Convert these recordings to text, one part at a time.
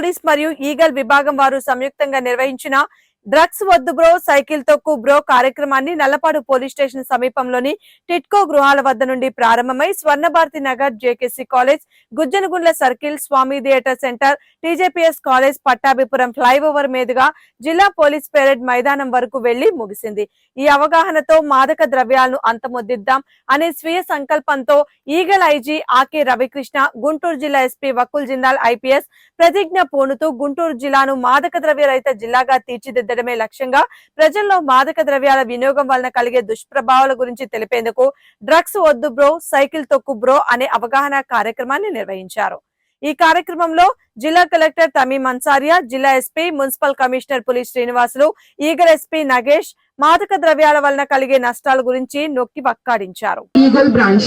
Police మరియు eagle విభాగం వారు సంయుక్తంగా నిర్వహించిన డ్రగ్స్ వద్దు బ్రో సైకిల్ తొక్కు బ్రో కార్యక్రమాన్ని నల్లపాడు పోలీస్ స్టేషన్ సమీపంలోని టిట్కో గృహాల వద్ద నుండి ప్రారంభమై Swarnabharati Nagar JKC college Gujjanagundla circle Swami theatre centre TJPS college Pattabhipuram flyover మీదుగా జిల్లా పోలీస్ పెరేడ్ మైదానం వరకు వెళ్ళి ముగిసింది. ఈ అవగాహనతో మాదక ద్రవ్యాలను అంతమొద్దిద్దాం అనే స్వీయ సంకల్పంతో Eagle IG A K Ravikrishna Guntur జిల్లా ఎస్పీ వకుల్ జిందాల్ ఐపీఎస్ ప్రతిజ్ఞ పూనుతూ గుంటూరు జిల్లాను మాదక ద్రవ్య రహిత జిల్లాగా తీర్చిదిద్దడమే లక్ష్యంగా ప్రజల్లో మాదక ద్రవ్యాల వినియోగం వలన కలిగే దుష్ప్రభావాల గురించి తెలిపేందుకు డ్రగ్స్ వద్దు బ్రో సైకిల్ తొక్కు బ్రో అనే అవగాహన కార్యక్రమాన్ని నిర్వహించారు. ఈ కార్యక్రమంలో జిల్లా కలెక్టర్ తమీం అన్సారియా జిల్లా ఎస్పీ మున్సిపల్ కమిషనర్ పులి శ్రీనివాసులు ఈగల్ ఎస్పీ నగేష్ మాదక ద్రవ్యాల వలన కలిగే నష్టాల గురించి నొక్కి వక్కాడించారు. Eagle branch.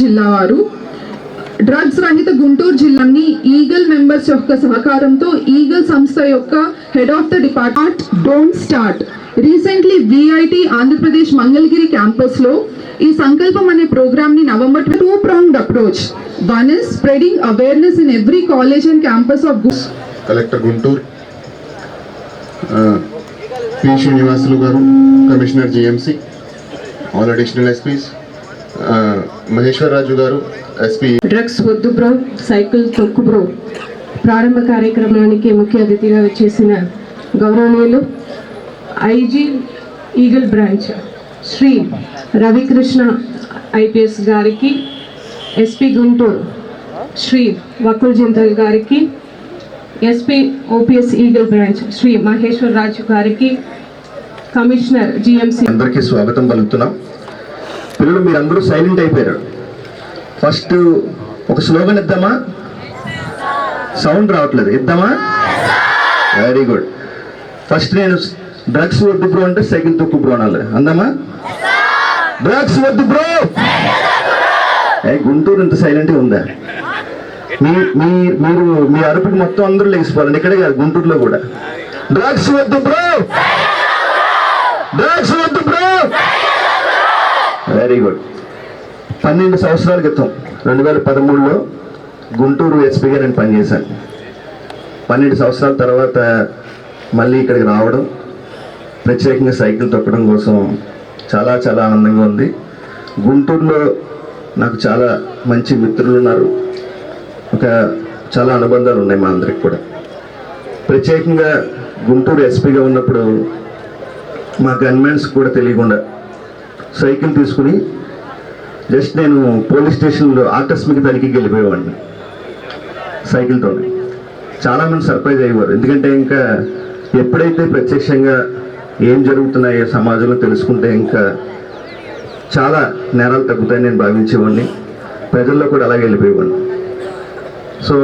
జిల్లా వారు. డ్రగ్స్ రహిత గుంటూరు జిల్లాని ఈగల్ మెంబర్స్ యొక్క సహకారంతో ఈగల్ సంస్థ యొక్క head of the department don't start. Recently VIT Andhra Pradesh Mangalagiri క్యాంపస్లో ఈ సంకల్పం అనే ప్రోగ్రామ్ని November two pronged approach one is spreading awareness in every college and campus of collector Guntur P. Srinivasulu garu commissioner GMC all additional SP's Maheshwar రాజు గారు SP drugs వద్దు bro cycle తొక్కు bro. ప్రారంభ కార్యక్రమానికి ముఖ్య అతిథిగా వచ్చేసిన గౌరవనీయులు IG Eagle branch Shri Ravikrishna IPS గారికి ఎస్పీ గుంటూరు శ్రీ వకుల్ జింతల్ గారికి SP OPS Eagle branch Shri Maheshwar Raju గారికి కమిషనర్ జిఎంసి అందరికీ స్వాగతం పలుకుతున్నాం. పిల్లలు మీరందరూ సైలెంట్ అయిపోయారు. ఫస్ట్ ఒక స్లోగన్ ఇద్దామా? సౌండ్ రావట్లేదు. ఇద్దామా? వెరీ గుడ్ ఫస్ట్ నేను డ్రగ్స్ వద్దు బ్రో అంటే సైకిల్ తొక్కు బ్రో అనాలి. అందామా? డ్రగ్స్ వద్దు బ్రో ఏ గుంటూరు ఇంత సైలెంట్గా ఉందా? మీ మీ మీరు మీ అరుపుకి మొత్తం అందరూ లేచిపోవాలండి. ఇక్కడే కాదు గుంటూరులో కూడా. డ్రగ్స్ వద్దు బ్రో డ్రగ్స్ వద్దు వెరీ గుడ్ పన్నెండు సంవత్సరాల క్రితం రెండు వేల పదమూడులో గుంటూరు ఎస్పీగా నేను పనిచేశాను. పన్నెండు సంవత్సరాల తర్వాత మళ్ళీ ఇక్కడికి రావడం ప్రత్యేకంగా సైకిల్ తొక్కడం కోసం చాలా చాలా ఆనందంగా ఉంది. గుంటూరులో నాకు చాలా మంచి మిత్రులు ఉన్నారు. ఒక చాలా అనుబంధాలు ఉన్నాయి మా అందరికి కూడా. ప్రత్యేకంగా గుంటూరు ఎస్పీగా ఉన్నప్పుడు మా గన్మెన్స్ కూడా తెలియకుండా సైకిల్ తీసుకుని జస్ట్ నేను పోలీస్ స్టేషన్లో ఆకస్మిక తనిఖీకి వెళ్ళిపోయేవాడిని. సైకిల్తో చాలామంది సర్ప్రైజ్ అయ్యేవారు. ఎందుకంటే ఇంకా ఎప్పుడైతే ప్రత్యక్షంగా ఏం జరుగుతున్నాయో సమాజంలో తెలుసుకుంటే ఇంకా చాలా నేరాలు తగ్గుతాయని నేను భావించేవాడిని. ప్రజల్లో కూడా అలాగే వెళ్ళిపోయేవాడిని. సో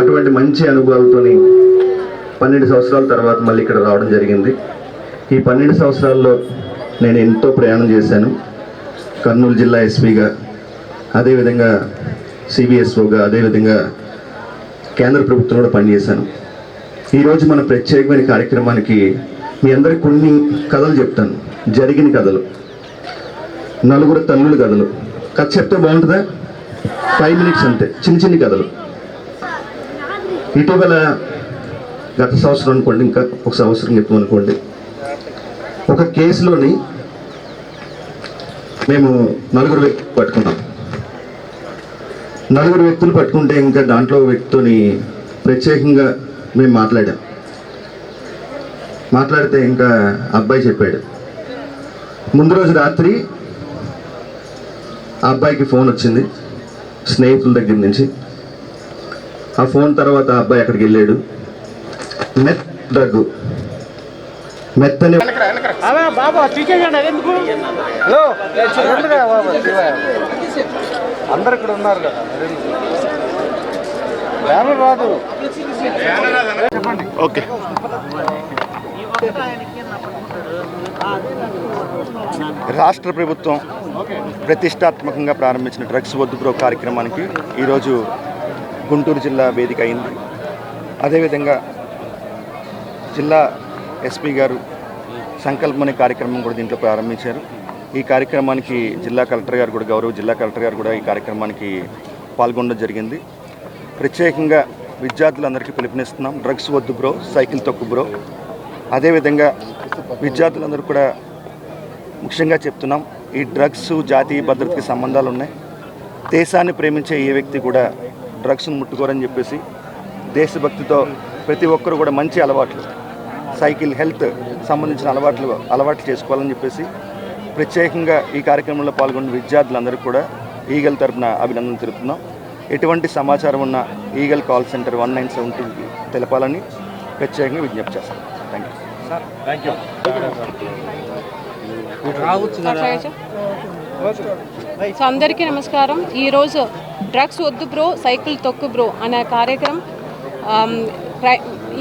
అటువంటి మంచి అనుభవాలతోని పన్నెండు సంవత్సరాల తర్వాత మళ్ళీ ఇక్కడ రావడం జరిగింది. ఈ పన్నెండు సంవత్సరాల్లో నేను ఎంతో ప్రయాణం చేశాను. కర్నూలు జిల్లా ఎస్పీగా అదేవిధంగా సిబిఎస్ఓగా అదేవిధంగా కేంద్ర ప్రభుత్వం కూడా పనిచేశాను. ఈరోజు మన ప్రత్యేకమైన కార్యక్రమానికి మీ అందరికి కొన్ని కథలు చెప్తాను. జరిగిన కథలు. నలుగురు తల్లుల కథలు. కథ చెప్తే బాగుంటుందా? ఫైవ్ మినిట్స్ అంతే. చిన్న చిన్న కథలు. ఇటీవల గత సంవత్సరం అనుకోండి ఇంకా ఒక సంవత్సరం క్రితం అనుకోండి ఒక కేసులోని మేము నలుగురు వ్యక్తులు పట్టుకున్నాం. నలుగురు వ్యక్తులు పట్టుకుంటే ఇంకా దాంట్లో వ్యక్తితోని ప్రత్యేకంగా మేము మాట్లాడాం. మాట్లాడితే ఇంకా అబ్బాయి చెప్పాడు. ముందు రోజు రాత్రి ఆ అబ్బాయికి ఫోన్ వచ్చింది స్నేహితుల దగ్గర నుంచి. ఆ ఫోన్ తర్వాత ఆ అబ్బాయి అక్కడికి వెళ్ళాడు. మెత్ డ్రగ్ మెత్తని? అందరు ఇక్కడ ఉన్నారు కదా బ్యానర్ రాదు. ఓకే. రాష్ట్ర ప్రభుత్వం ప్రతిష్టాత్మకంగా ప్రారంభించిన డ్రగ్స్ వద్దు బ్రో కార్యక్రమానికి ఈరోజు గుంటూరు జిల్లా వేదిక అయింది. అదేవిధంగా జిల్లా ఎస్పీ గారు సంకల్పం అనే కార్యక్రమం కూడా దీంట్లో ప్రారంభించారు. ఈ కార్యక్రమానికి జిల్లా కలెక్టర్ గారు కూడా గౌరవ జిల్లా కలెక్టర్ గారు కూడా ఈ కార్యక్రమానికి పాల్గొనడం జరిగింది. ప్రత్యేకంగా విద్యార్థులందరికీ పిలుపునిస్తున్నాం. డ్రగ్స్ వద్దు బ్రో సైకిల్ తొక్కు బ్రో. అదేవిధంగా విద్యార్థులందరూ కూడా ముఖ్యంగా చెప్తున్నాం ఈ డ్రగ్స్ జాతీయ భద్రతకి సంబంధాలు ఉన్నాయి. దేశాన్ని ప్రేమించే ఏ వ్యక్తి కూడా డ్రగ్స్ను ముట్టుకోరని చెప్పేసి దేశభక్తితో ప్రతి ఒక్కరు కూడా మంచి అలవాట్లు. సైకిల్ హెల్త్ సంబంధించిన అలవాట్లు అలవాట్లు చేసుకోవాలని చెప్పేసి ప్రత్యేకంగా ఈ కార్యక్రమంలో పాల్గొన్న విద్యార్థులందరికీ కూడా ఈగల్ తరపున అభినందనలు తెలుపుతున్నాం. ఎటువంటి సమాచారం ఉన్న Eagle call centre one nine seven టూకి తెలపాలని ప్రత్యేకంగా విజ్ఞప్తి చేస్తాం. థ్యాంక్ యూ సో అందరికీ నమస్కారం. ఈరోజు డ్రగ్స్ వద్దు బ్రో సైకిల్ తొక్కు బ్రో అనే కార్యక్రమం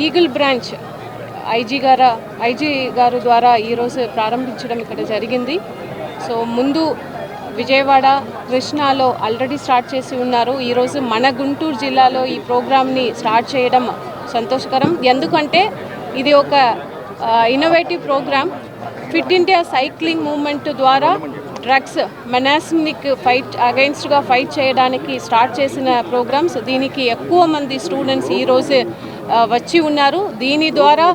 ఈగిల్ బ్రాంచ్ ఐజీ గారు ఐజీ గారు ద్వారా ఈరోజు ప్రారంభించడం ఇక్కడ జరిగింది. సో ముందు విజయవాడ కృష్ణాలో ఆల్రెడీ స్టార్ట్ చేసి ఉన్నారు. ఈరోజు మన గుంటూరు జిల్లాలో ఈ ప్రోగ్రామ్ని స్టార్ట్ చేయడం సంతోషకరం. ఎందుకంటే ఇది ఒక innovative programme. Fit India cycling movement ద్వారా డ్రగ్స్ మెనాస్మిక్ ఫైట్ అగైన్స్ట్గా ఫైట్ చేయడానికి స్టార్ట్ చేసిన ప్రోగ్రామ్స్. దీనికి ఎక్కువ మంది స్టూడెంట్స్ ఈరోజు వచ్చి ఉన్నారు. దీని ద్వారా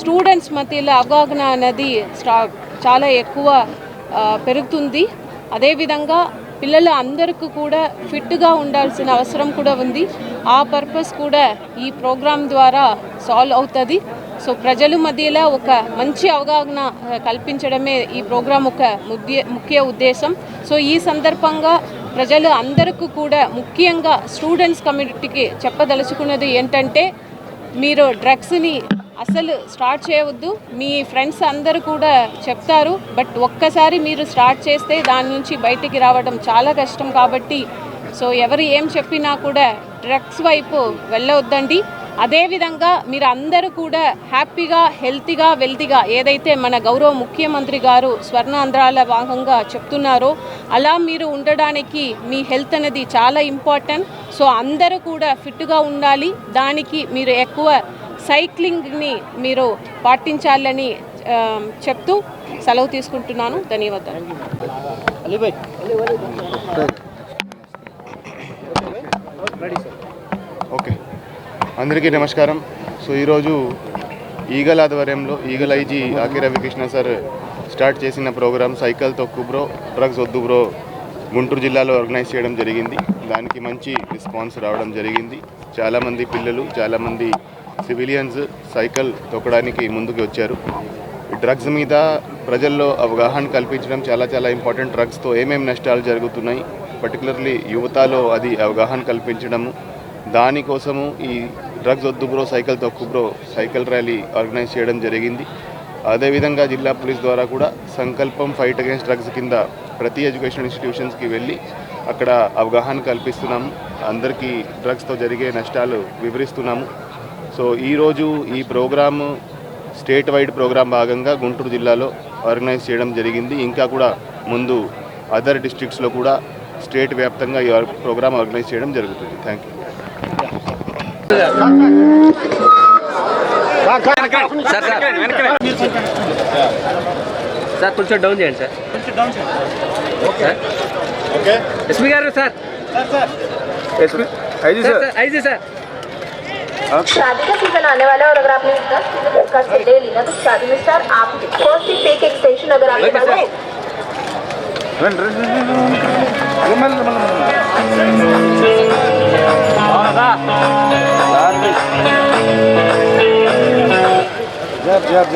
స్టూడెంట్స్ మధ్యలో అవగాహన అనేది స్టా చాలా ఎక్కువ పెరుగుతుంది. అదేవిధంగా పిల్లలు అందరికీ కూడా ఫిట్గా ఉండాల్సిన అవసరం కూడా ఉంది. ఆ పర్పస్ కూడా ఈ ప్రోగ్రాం ద్వారా సాల్వ్ అవుతుంది. సో ప్రజల మధ్యలో ఒక మంచి అవగాహన కల్పించడమే ఈ ప్రోగ్రాం ఒక ముఖ్య ముఖ్య ఉద్దేశం. సో ఈ సందర్భంగా ప్రజలు అందరికీ కూడా ముఖ్యంగా స్టూడెంట్స్ కమ్యూనిటీకి చెప్పదలుచుకున్నది ఏంటంటే మీరు డ్రగ్స్ని అసలు స్టార్ట్ చేయవద్దు. మీ ఫ్రెండ్స్ అందరూ కూడా చెప్తారు. బట్ ఒక్కసారి మీరు స్టార్ట్ చేస్తే దాని నుంచి బయటికి రావడం చాలా కష్టం కాబట్టి సో ఎవరు ఏం చెప్పినా కూడా డ్రగ్స్ వైపు వెళ్ళవద్దండి అదేవిధంగా మీరు అందరూ కూడా హ్యాపీగా హెల్తీగా వెల్తీగా ఏదైతే మన గౌరవ ముఖ్యమంత్రి గారు స్వర్ణాంధ్రాల భాగంగా చెప్తున్నారో అలా మీరు ఉండడానికి మీ హెల్త్ అనేది చాలా ఇంపార్టెంట్. సో అందరూ కూడా ఫిట్గా ఉండాలి. దానికి మీరు ఎక్కువ సైక్లింగ్ని మీరు పాటించాలని చెప్తూ సెలవు తీసుకుంటున్నాను. ధన్యవాదాలు. ఓకే. అందరికీ నమస్కారం. సో ఈరోజు ఈగల్ ఆధ్వర్యంలో ఈగల్ ఐజీ ఆకి రవికృష్ణ సార్ స్టార్ట్ చేసిన ప్రోగ్రామ్ సైకిల్ తొక్కు బ్రో డ్రగ్స్ వద్దు బ్రో గుంటూరు జిల్లాలో ఆర్గనైజ్ చేయడం జరిగింది. దానికి మంచి రెస్పాన్స్ రావడం జరిగింది. చాలామంది పిల్లలు చాలామంది సివిలియన్స్ సైకిల్ తొక్కడానికి ముందుకు వచ్చారు. డ్రగ్స్ మీద ప్రజల్లో అవగాహన కల్పించడం చాలా చాలా ఇంపార్టెంట్ డ్రగ్స్తో ఏమేమి నష్టాలు జరుగుతున్నాయి పర్టికులర్లీ యువతలో అది అవగాహన కల్పించడము. దానికోసము ఈ డ్రగ్స్ వద్దు బ్రో సైకిల్ తొక్కు బ్రో సైకిల్ ర్యాలీ ఆర్గనైజ్ చేయడం జరిగింది. అదేవిధంగా జిల్లా పోలీస్ ద్వారా కూడా సంకల్పం ఫైట్ అగైన్స్ డ్రగ్స్ కింద ప్రతి ఎడ్యుకేషన్ ఇన్స్టిట్యూషన్స్కి వెళ్ళి అక్కడ అవగాహన కల్పిస్తున్నాము అందరికీ డ్రగ్స్తో జరిగే నష్టాలు వివరిస్తున్నాము సో ఈరోజు ఈ ప్రోగ్రాము స్టేట్ వైడ్ ప్రోగ్రాం భాగంగా గుంటూరు జిల్లాలో ఆర్గనైజ్ చేయడం జరిగింది. ఇంకా కూడా ముందు అదర్ డిస్ట్రిక్ట్స్లో కూడా స్టేట్ వ్యాప్తంగా ఈ ఆర్- ప్రోగ్రాం ఆర్గనైజ్ చేయడం జరుగుతుంది. థ్యాంక్ యూ సార్ కొంచెం డౌన్ చేయండి సార్. సార్. ఎస్పీ గారు sir SP IG sir sir sir IG sir शादी का सीजन आने वाला है और अगर आपने दस सीजन का से ले लिया तो शादी में स्टार आप फर्स्ट ही पे के एक्सटेंशन अगर आपके पास है రండి రండి రండి, రండి. మళ్ళీ మళ్ళీ జాబ్